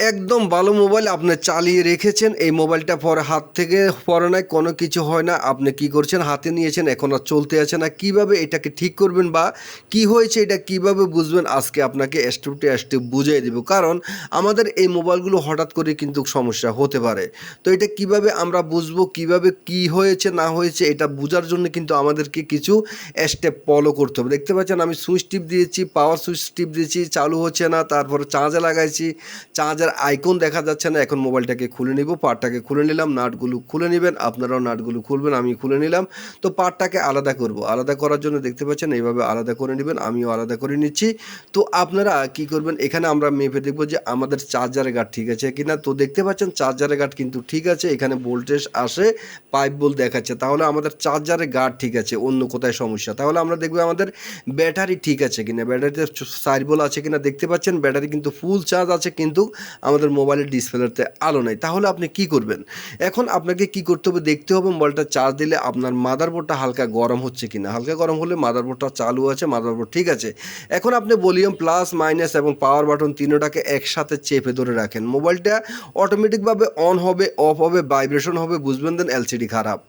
একদম ভালো মোবাইল আপনি চালিয়ে রেখেছেন। এই মোবাইলটা পরে হাত থেকে পরে নাই, কোনো কিছু হয় না। আপনি কি করছেন? হাতে নিয়েছেন, এখন আর চলতে আছে না। কীভাবে এটাকে ঠিক করবেন বা কি হয়েছে এটা কীভাবে বুঝবেন? আজকে আপনাকে স্টেপ টু স্টেপ বুঝিয়ে দেব। কারণ আমাদের এই মোবাইলগুলো হঠাৎ করে কিন্তু সমস্যা হতে পারে। তো এটা কীভাবে আমরা বুঝব? কীভাবে কি হয়েছে, না হয়েছে, এটা বোঝার জন্য কিন্তু আমাদেরকে কিছু স্টেপ ফলো করতে হবে। দেখতে পাচ্ছেন, আমি সুইচ টিপ দিয়েছি পাওয়ার সুইচ টিপ দিয়েছি, চালু হচ্ছে না, তারপর চার্জে লাগাইছি। চার্জার আইকন দেখা যাচ্ছে না, এখন মোবাইলটাকে খুলে নিব, পার্টটাকে খুলে নিলাম, নাটগুলো খুলে নেবেন, আপনারাও নাটগুলো খুলবেন, আমি খুলে নিলাম। তো পার্টটাকে আলাদা করব, আলাদা করার জন্য দেখতে পাচ্ছেন, এইভাবে আলাদা করে নেবেন, আমিও আলাদা করে নিচ্ছি। তো আপনারা কি করবেন, এখানে আমরা মেপে দেখব যে আমাদের চার্জারের গার্ড ঠিক আছে কিনা। তো দেখতে পাচ্ছেন, চার্জারের গার্ড কিন্তু ঠিক আছে, এখানে ভোল্টেজ আসে, পাইপ বল দেখাচ্ছে, তাহলে আমাদের চার্জারের গার্ড ঠিক আছে, অন্য কোথায় সমস্যা? তাহলে আমরা দেখব আমাদের ব্যাটারি ঠিক আছে কিনা, ব্যাটারিতে সাইড বল আছে কিনা দেখতে পাচ্ছেন, ব্যাটারি কিন্তু ফুল চার্জ আছে, কিন্তু আমাদের মোবাইলের ডিসপ্লেতে আলো নেই। তাহলে আপনি কি করবেন? এখন আপনাকে কি করতে হবে? দেখতে হবে, মোবাইলটা চার্জ দিলে আপনার মাদারবোর্ডটা হালকা গরম হচ্ছে কিনা। হালকা গরম হলে মাদারবোর্ডটা চালু আছে, মাদারবোর্ড ঠিক আছে। এখন আপনি ভলিউম প্লাস, মাইনাস এবং পাওয়ার বাটন তিনোটাকে একসাথে চেপে ধরে রাখেন। মোবাইলটা অটোমেটিকভাবে অন হবে, অফ হবে, ভাইব্রেশন হবে, বুঝবেন দেন এলসিডি খারাপ।